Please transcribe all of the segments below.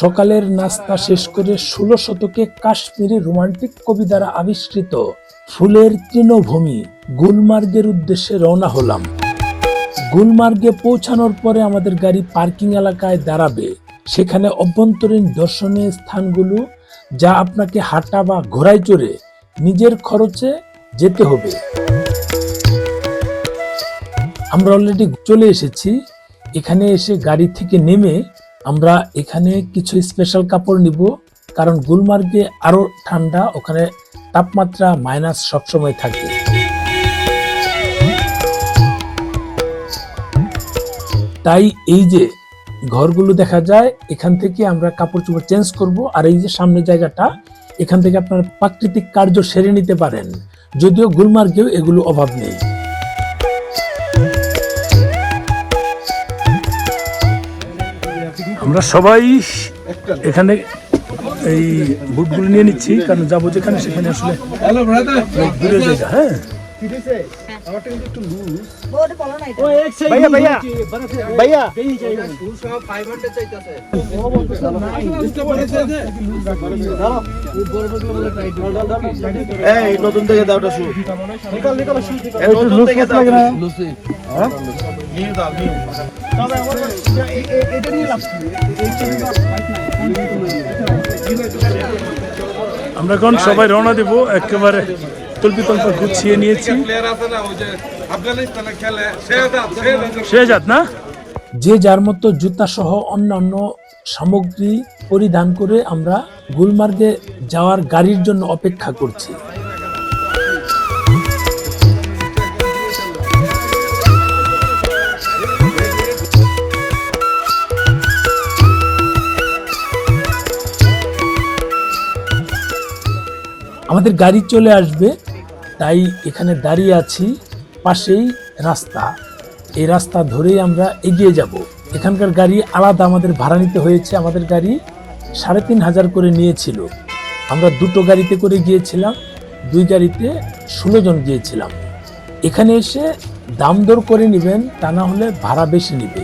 সকালের নাস্তা শেষ করে ষোলো শতকে কাশ্মীরি রোমান্টিক কবি দ্বারা আবিষ্কৃত ফুলের তৃণভূমি, গুলমার্গের উদ্দেশ্যে রওনা হলাম। গুলমার্গে পৌঁছানোর পরে আমাদের গাড়ি পার্কিং এলাকায় দাঁড়াবে। সেখানে অভ্যন্তরীণ দর্শনীয় স্থানগুলো যা আপনাকে হাঁটা বা ঘোড়ায় চড়ে নিজের খরচে যেতে হবে। আমরা অলরেডি চলে এসেছি। এখানে এসে গাড়ি থেকে নেমে আমরা এখানে কিছু স্পেশাল কাপড় নিব, কারণ গুলমার্গে আরও ঠান্ডা, ওখানে তাপমাত্রা মাইনাস সবসময় থাকে। তাই এই যে ঘরগুলো দেখা যায়, এখান থেকে আমরা কাপড় চোপড় চেঞ্জ করব, আর এই যে সামনে জায়গাটা, এখান থেকে আপনার প্রাকৃতিক কার্য সেরে নিতে পারেন। যদিও গুলমার্গেও এগুলো অভাব নেই। আমরা সবাই এখানে এই ভোটগুলো নিয়ে নিচ্ছি কারণ যাব যেখানে সেখানে আসলে দূরে যাই হ্যাঁ। নতুন থেকে দাও আমরা এখন সবাই রওনা দেব একেবারে তল্পি তল্প গুছিয়ে নিয়েছি প্লেয়ার আছে না ওই যে আফগানিস্তানে খেলে শেহজাদ শেহজাদ শেহজাদ না? যে যার মতো জুতা সহ অন্যান্য সামগ্রী পরিধান করে আমরা গুলমার্গে যাওয়ার গাড়ির জন্য অপেক্ষা করছি। আমাদের গাড়ি চলে আসবে, তাই এখানে দাঁড়িয়ে আছি, পাশেই রাস্তা। এই রাস্তা ধরেই আমরা এগিয়ে যাব। এখানকার গাড়ি আলাদা আমাদের ভাড়া নিতে হয়েছে, আমাদের গাড়ি সাড়ে তিন হাজার করে নিয়েছিল। আমরা দুটো গাড়িতে করে গিয়েছিলাম, দুই গাড়িতে ষোলো জন গিয়েছিলাম। এখানে এসে দাম দর করে নেবেন, তা না হলে ভাড়া বেশি নেবে।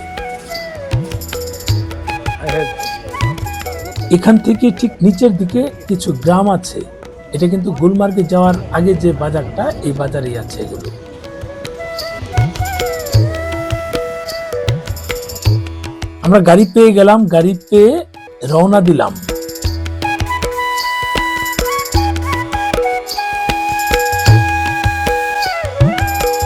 এখান থেকে ঠিক নিচের দিকে কিছু গ্রাম আছে। এটা কিন্তু গুলমার্গে যাওয়ার আগে যে বাজারটা, এই বাজারেই আছে এগুলো। আমরা গাড়ি পেয়ে গেলাম গাড়ি পেয়ে রওনা দিলাম।